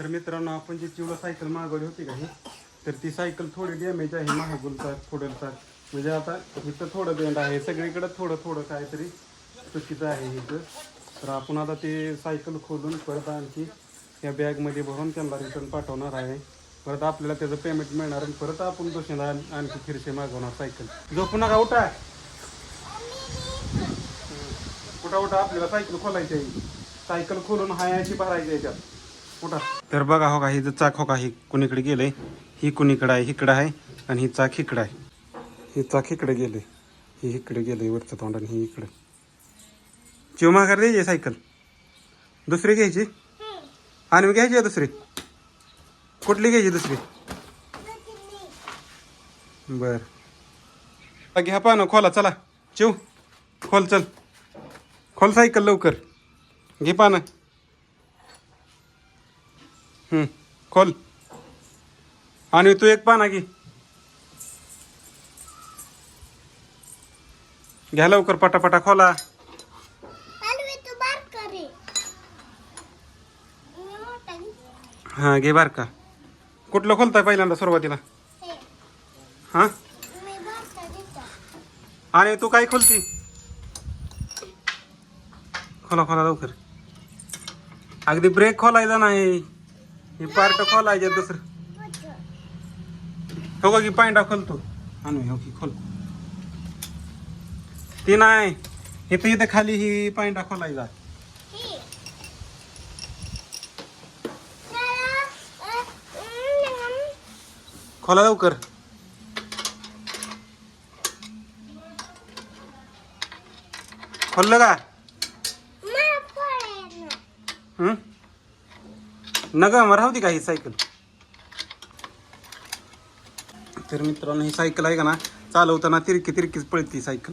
तर मित्रांनो आपण जी चिवडा सायकल मागवली होती का ही तर ती सायकल थोडी डॅमेज आहे महागुलचा थोडंचा म्हणजे आता इथं थोडं बेंड आहे सगळीकडे थोडं थोडं काहीतरी चुकीचं आहे इथं. तर आपण आता ते सायकल खोलून परत आणखी या बॅगमध्ये भरून त्यांना रिटर्न पाठवणार आहे. परत आपल्याला त्याचं पेमेंट मिळणार आणि परत आपण दुसऱ्यांदा आणखी फिरसे मागवणार सायकल. झोपू नका उठा! कुठं उठा आपल्याला सायकल खोलायची आहे? सायकल खोलून हायाची भरायची त्यात. कुठं? तर बघा हो का ही जर चाक हो का ही कुणीकडे गेलंय ही कुणीकडं आहे इकडं आहे आणि ही चाक इकडं आहे. ही चाक इकडे गेले ही इकडे गेले वरचं तोंड आणि ही इकडे. चिव माघार द्यायची सायकल. दुसरी घ्यायची? आणि मग घ्यायची आहे दुसरी? कुठली घ्यायची दुसरी? बर. घ्या पानं खोला चला. चिव खोल चल. खोल सायकल लवकर. घे पानं. हम्म, खोल. आणि तू एक पाना घे घ्या लवकर पटापटा खोला. हलवे तू बार करे. मी मोठा घे. हा घे बार का. कुठलं खोलताय पहिल्यांदा सुरुवातीला? हे. हा? मी बारका घेतो? आणि तू काय खोलती? खोला खोला लवकर. अगदी ब्रेक खोलायचा नाही. ही पार्ट खोलायचे दुसरं. हो का की पायंडा खोलतो आणू हो की खोल ती नाही इथं इथं खाली ही पायंडा खोलायचा खोला लवकर खोललं का मला पोळ्या ना. हं? नगा मग राहू दे का ही सायकल. तर मित्रांनो ही सायकल आहे का ना चालवताना तिरकी तिरकीच पळती सायकल.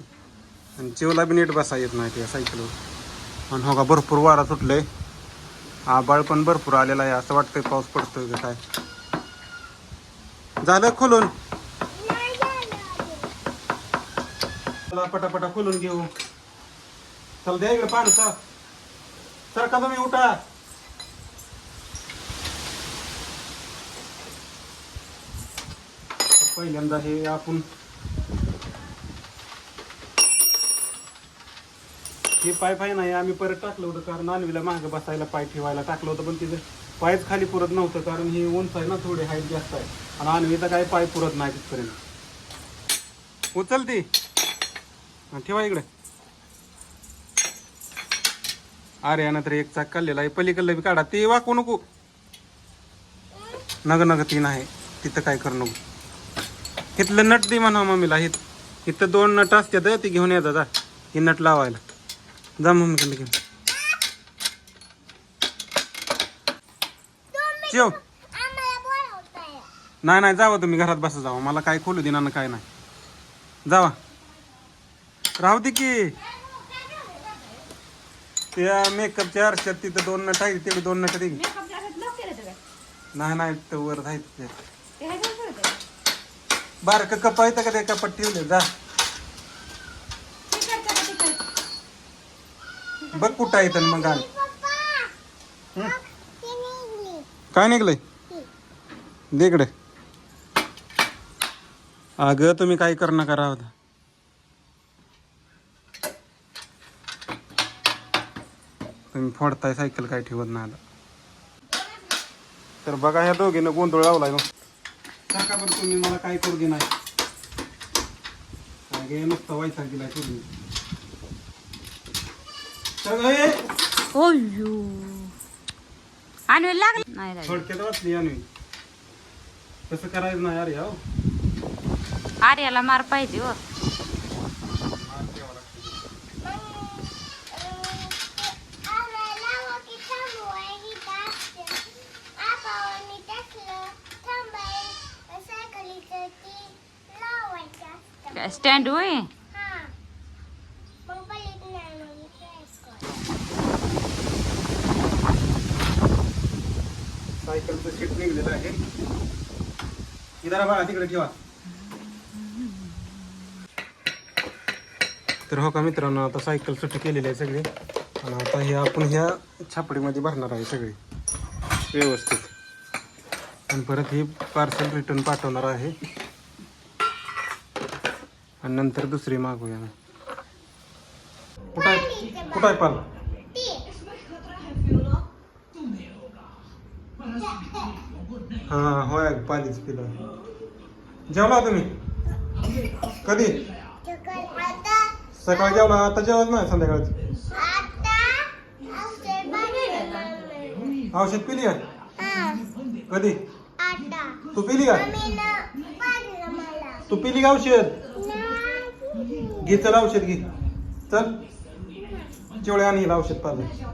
आणि जेवला बी नीट बसा येत नाही त्या सायकलवर. आणि हो का भरपूर वारा सुटलंय. आबाळ पण भरपूर आलेला आहे असं वाटतंय पाऊस पडतोय का काय. झालं खोलून? चला पटापटा खोलून घेऊ. चल द्या इकडे पाणी सर का तुम्ही उठा. पहिल्यांदा हे आपण हे पाय पाय नाही आम्ही परत टाकलं होतं कारण आणवीला मागं बसायला पाय ठेवायला टाकलं होतं पण तिथं पायच खाली पुरत नव्हतं कारण ही उंच आहे ना थोडी हाईट जास्त आहे. आणि आणवीचा काही पाय पुरत नाही तिथपर्यंत. उचल ती ठेवा इकडे. अरे या नंतर एक चाक काढलेला आहे. पलीकडलं बी काढा. ते वाकू नको. नग नग ती नाही. तिथं काय करू नको. इथलं नट दे म्हणा मम्मीला हित इथं दोन नट असतात ती घेऊन येतात जा ही नट लावायला. जा मम्मीकडे घेऊन. जेव नाही नाही जावा तुम्ही घरात बसा जावा. मला काय खोलू देणार ना काय नाही. जावा. राहू दे की. त्या मेकअपच्या आरशात तिथं दोन नट आहेत तिकडे दोन नट दे. नाही नाही तर वर आहेत ते बारक कप आहे का ते कपात ठेवले? जा. बघ कुठं आहे तर मग घाल काय निघलंय? दे इकडे. अगं तुम्ही काय कर नका राहू तुम्ही फोडताय सायकल काय ठेवत नाही आता. तर बघा ह्या दोघीनं गोंधळ लावलाय मग सारखा पण तुम्ही मला काय करू दे नाही. काय गे नुसतं व्हायचा दिलाय तुम्ही ओयो लागलं? नाही लागलं. थोडक्यात वाचली तसं करायचं नाही अरे हो. आर्याला मार पाहिजे हो आम्हाला की थांबू आहे ही टाकते आपावानी टाकलं थांबाय सायकलीचं ती लावायचं स्टँड होय सायकलचं सीट निघलेलं आहे. इधर बघा तिकडे ठेवा. तर हो का मित्रांनो आता सायकल सुट्टी केलेली आहे सगळी. आणि आता हे आपण ह्या छापडीमध्ये भरणार आहे सगळी. व्यवस्थित. आणि परत हे पार्सल रिटर्न पाठवणार आहे. आणि नंतर दुसरी मागूया कुठं आहे? कुठं आहे पाल हा होय पालीच पिलं. जेवला तुम्ही? कधी? सकाळी जेवला आता जेवत नाही संध्याकाळचं? औषध पिली का? हा, कधी? तू पिली का? तू पिली का औषध. घे चल औषध घे. चल. चिवळे आणि हिला औषध पाहिजे